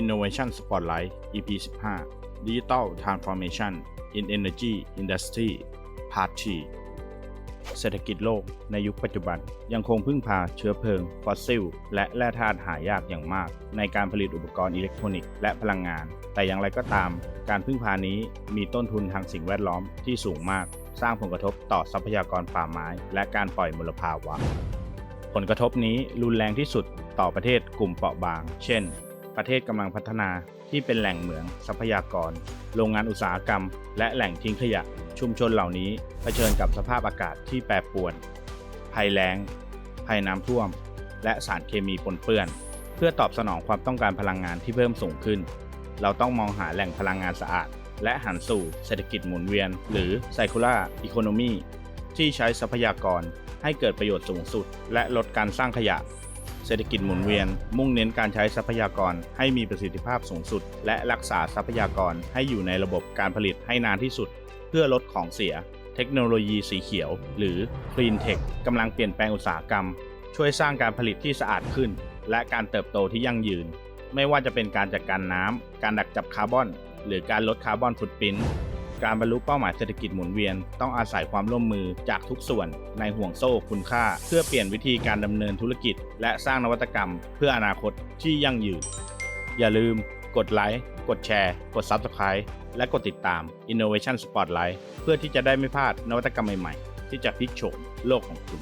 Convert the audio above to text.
Innovation Spotlight EP 15 Digital Transformation in Energy Industry Part 4เศรษฐกิจโลกในยุคปัจจุบันยังคงพึ่งพาเชื้อเพลิง ฟอสซิล และแร่ธาตุหายากอย่างมาก ในการผลิตอุปกรณ์อิเล็กทรอนิกส์และพลังงาน แต่อย่างไรก็ตาม การพึ่งพานี้มีต้นทุนทางสิ่งแวดล้อมที่สูงมาก สร้างผลกระทบต่อทรัพยากรป่าไม้ และการปล่อยมลภาวะ ผลกระทบนี้รุนแรงที่สุดต่อประเทศกลุ่มเปราะบาง เช่น ประเทศกำลังพัฒนาที่เป็นแหล่งเหมืองทรัพยากร โรงงานอุตสาหกรรม และแหล่งทิ้งขยะ ชุมชนเหล่านี้เผชิญกับสภาพอากาศที่แปรปรวน ภัยแล้ง ภัยน้ำท่วม และสารเคมีปนเปื้อน เพื่อตอบสนองความต้องการพลังงานที่เพิ่มสูงขึ้น เราต้องมองหาแหล่งพลังงานสะอาด และหันสู่เศรษฐกิจหมุนเวียน หรือ circular economy ที่ใช้ทรัพยากรให้เกิดประโยชน์สูงสุด และลดการสร้างขยะ เศรษฐกิจหมุนเวียน มุ่งเน้นการใช้ทรัพยากรให้มีประสิทธิภาพสูงสุด และรักษาทรัพยากรให้อยู่ในระบบการผลิตให้นานที่สุด เพื่อลดของเสีย เทคโนโลยีสีเขียว หรือ Clean Tech กำลังเปลี่ยนแปลงอุตสาหกรรม ช่วยสร้างการผลิตที่สะอาดขึ้น และการเติบโตที่ยั่งยืน ไม่ว่าจะเป็นการจัดการน้ำการดักจับคาร์บอน หรือการลดคาร์บอนฟุตปรินท์ การบรรลุเป้าหมายเศรษฐกิจหมุนเวียน ต้องอาศัยความร่วมมือจากทุกส่วนในห่วงโซ่คุณค่า เพื่อเปลี่ยนวิธีการดำเนินธุรกิจ และสร้างนวัตกรรม เพื่ออนาคตที่ยั่งยืน อย่าลืม กดไลค์กดแชร์ กด Subscribe และกดติดตาม Innovation Spotlight เพื่อที่จะได้ไม่พลาดนวัตกรรมใหม่ๆ ที่จะพลิกโฉมโลกของคุณ